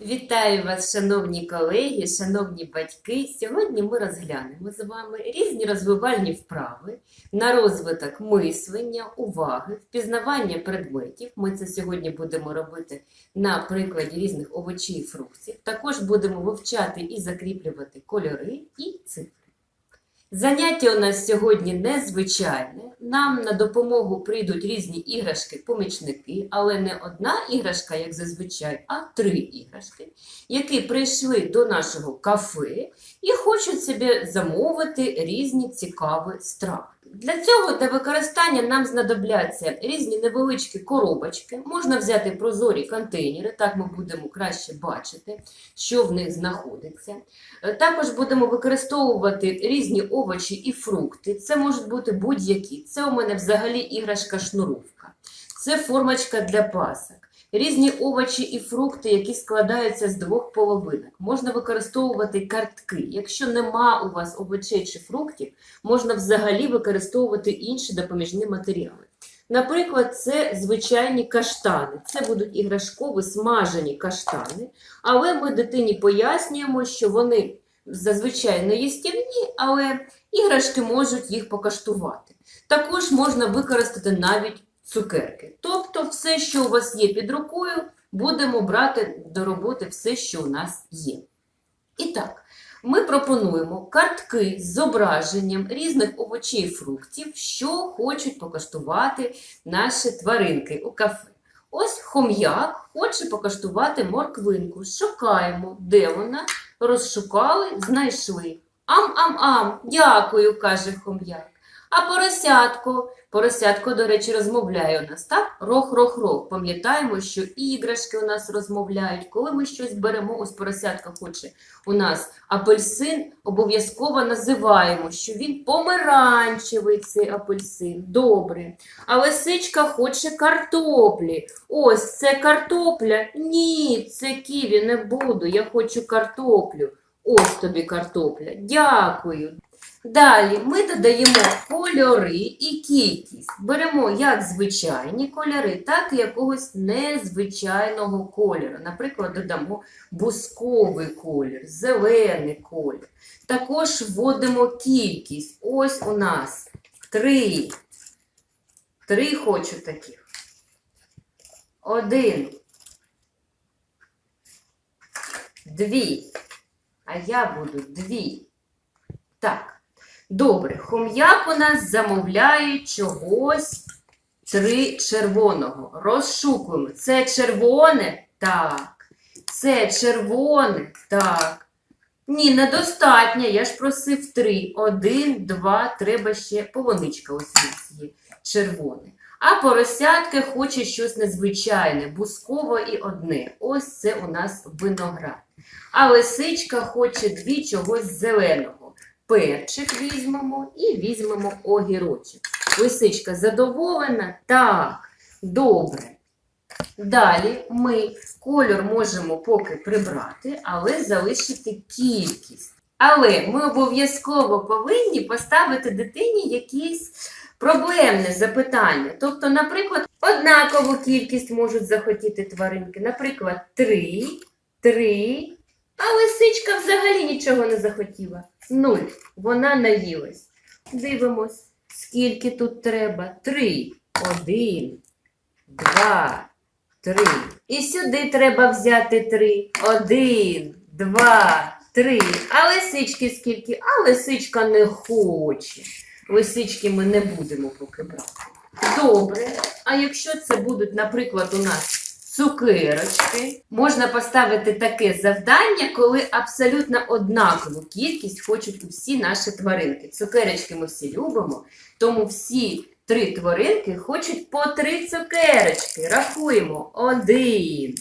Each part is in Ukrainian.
Вітаю вас, шановні колеги, шановні батьки. Сьогодні ми розглянемо з вами різні розвивальні вправи на розвиток мислення, уваги, впізнавання предметів. Ми це сьогодні будемо робити на прикладі різних овочів і фруктів. Також будемо вивчати і закріплювати кольори і цифри. Заняття у нас сьогодні незвичайне. Нам на допомогу прийдуть різні іграшки-помічники, але не одна іграшка, як зазвичай, а три іграшки, які прийшли до нашого кафе і хочуть собі замовити різні цікаві страви. Для цього для використання нам знадобляться різні невеличкі коробочки. Можна взяти прозорі контейнери, так ми будемо краще бачити, що в них знаходиться. Е, Також будемо використовувати різні овочі і фрукти. Це можуть бути будь-які. Це у мене взагалі іграшка шнуровка. Це формочка для пасок. Різні овочі і фрукти, які складаються з двох половинок. Можна використовувати картки. Якщо нема у вас овочей чи фруктів, можна взагалі використовувати інші допоміжні матеріали. Наприклад, це звичайні каштани. Це будуть іграшкові смажені каштани, але ми дитині пояснюємо, що вони зазвичай не їстівні, але іграшки можуть їх покаштувати. Також можна використати навіть цукерки. Тобто, все, що у вас є під рукою, будемо брати до роботи все, що у нас є. І так, ми пропонуємо картки з зображенням різних овочей і фруктів, що хочуть покаштувати наші тваринки у кафе. Ось хом'як хоче покаштувати морквинку. Шукаємо, де вона. Розшукали, знайшли. Ам-ам-ам, дякую, каже хом'як. А поросятко, поросятко, до речі, розмовляє у нас, так? Рох-рох-рох. Пам'ятаємо, що іграшки у нас розмовляють. Коли ми щось беремо, ось поросятка хоче у нас апельсин, обов'язково називаємо, що він помаранчевий цей апельсин. Добре. А лисичка хоче картоплі. Ось це картопля. Ні, це ківі не буду. Я хочу картоплю. Ось тобі картопля. Дякую. Далі ми додаємо кольори і кількість. Беремо як звичайні кольори, так і якогось незвичайного кольору. Наприклад, додамо бусковий колір, зелений колір. Також вводимо кількість. Ось у нас три. Три хочу таких. Один. Дві. А я буду дві. Так. Добре, хом'як у нас замовляє чогось три червоного. Розшукуємо. Це червоне? Так. Це червоне? Так. Ні, недостатньо. Я ж просив три. Один, два, треба ще полоничка ось є. Червоне. А поросятка хоче щось незвичайне, бусково і одне. Ось це у нас виноград. А лисичка хоче дві чогось зеленого. Перчик візьмемо і візьмемо огірочок. Лисичка задоволена? Так, добре. Далі ми кольор можемо поки прибрати, але залишити кількість. Але ми обов'язково повинні поставити дитині якісь проблемне запитання. Тобто, наприклад, однакову кількість можуть захотіти тваринки. Наприклад, три, три, а лисичка взагалі нічого не захотіла. Нуль. Вона наїлась. Дивимось, скільки тут треба. Три. Один, два, три. І сюди треба взяти три. Один, два, три. А лисички скільки? А лисичка не хоче. Лисички ми не будемо поки брати. Добре. А якщо це будуть, наприклад, у нас цукерочки, можна поставити таке завдання, коли абсолютно однакову кількість хочуть усі наші тваринки. Цукерочки ми всі любимо, тому всі три тваринки хочуть по три цукерочки. Рахуємо. Один,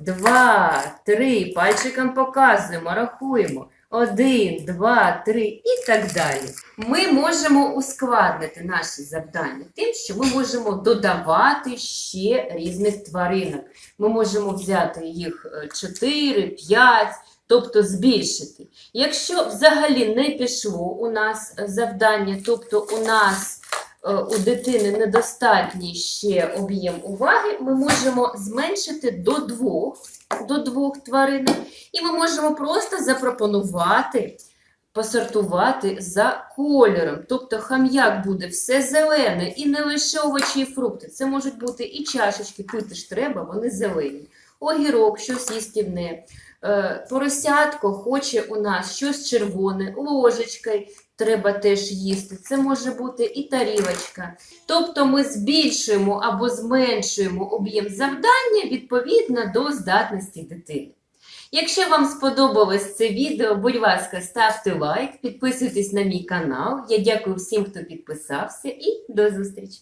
два, три. Пальчиком показуємо, рахуємо. Один, два, три і так далі. Ми можемо ускладнити наші завдання тим, що ми можемо додавати ще різних тваринок. Ми можемо взяти їх 4, 5, тобто збільшити. Якщо взагалі не пішло у нас завдання, тобто у нас е, у дитини недостатній ще об'єм уваги, ми можемо зменшити до двох, до двох тваринок, і ми можемо просто запропонувати посортувати за кольором. Тобто хам'як буде все зелене і не лише овочі і фрукти. Це можуть бути і чашечки, пити ж треба, вони зелені. Огірок, щось їстівне. Е, Поросятко хоче у нас щось червоне, ложечкою треба теж їсти. Це може бути і тарілочка. Тобто ми збільшуємо або зменшуємо об'єм завдання відповідно до здатності дитини. Якщо вам сподобалось це відео, будь ласка, ставте лайк, підписуйтесь на мій канал. Я дякую всім, хто підписався, і до зустрічі!